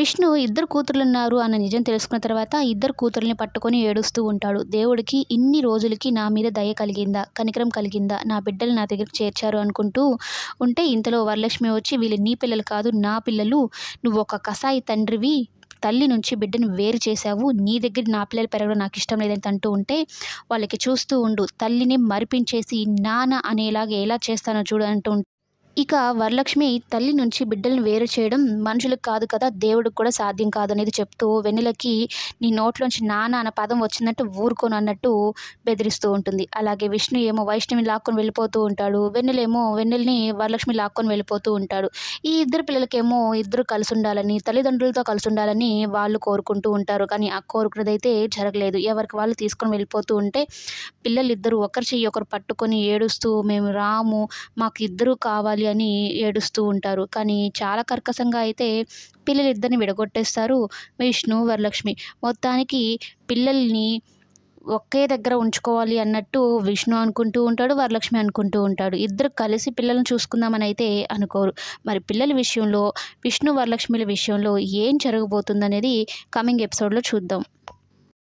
విష్ణు ఇద్దరు కూతుర్లున్నారు అన్న నిజం తెలుసుకున్న తర్వాత ఇద్దరు కూతుర్ని పట్టుకొని ఏడుస్తూ ఉంటాడు. దేవుడికి ఇన్ని రోజులకి నా మీద దయ కలిగిందా? కనికరం కలిగిందా? నా బిడ్డలు నా దగ్గరికి చేర్చారు అనుకుంటూ ఉంటే ఇంతలో వరలక్ష్మి వచ్చి వీళ్ళు నీ పిల్లలు కాదు నా పిల్లలు. నువ్వు ఒక కసాయి తండ్రివి. తల్లి నుంచి బిడ్డను వేరు చేశావు. నీ దగ్గర నా పిల్లలు పెరగడం నాకు ఇష్టం లేదని అంటూ ఉంటే వాళ్ళకి చూస్తూ ఉండు. తల్లిని మరిపించేసి నాన్న అనేలాగా ఎలా చేస్తానో చూడు అంటూ ఇక వరలక్ష్మి తల్లి నుంచి బిడ్డలను వేరు చేయడం మనుషులకు కాదు కదా దేవుడికి కూడా సాధ్యం కాదనేది చెప్తూ వెన్నెలకి నీ నోట్లోంచి నాన్న అన్న పదం వచ్చిందంటే ఊరుకోను అన్నట్టు బెదిరిస్తూ ఉంటుంది. అలాగే విష్ణు ఏమో వైష్ణవిని లాక్కొని వెళ్ళిపోతూ ఉంటాడు. వెన్నెలేమో వెన్నెల్ని వరలక్ష్మి లాక్కొని వెళ్ళిపోతూ ఉంటాడు. ఈ ఇద్దరు పిల్లలకేమో ఇద్దరు కలిసి ఉండాలని తల్లిదండ్రులతో కలిసి ఉండాలని వాళ్ళు కోరుకుంటూ ఉంటారు. కానీ ఆ కోరుకున్నదైతే జరగలేదు. ఎవరికి వాళ్ళు తీసుకొని వెళ్ళిపోతూ ఉంటే పిల్లలు ఇద్దరు ఒకరి చెయ్యి ఒకరు పట్టుకొని ఏడుస్తూ మేము రాము మాకు ఇద్దరు కావాలి కావాలి అని ఏడుస్తూ ఉంటారు. కానీ చాలా కర్కశంగా అయితే పిల్లలిద్దరిని విడగొట్టేస్తారు విష్ణు వరలక్ష్మి. మొత్తానికి పిల్లల్ని ఒకే దగ్గర ఉంచుకోవాలి అన్నట్టు విష్ణు అనుకుంటూ ఉంటాడు వరలక్ష్మి అనుకుంటూ ఉంటాడు. ఇద్దరు కలిసి పిల్లల్ని చూసుకుందామని అయితే అనుకోరు. మరి పిల్లల విషయంలో విష్ణు వరలక్ష్మిల విషయంలో ఏం జరగబోతుందనేది కమింగ్ ఎపిసోడ్లో చూద్దాం.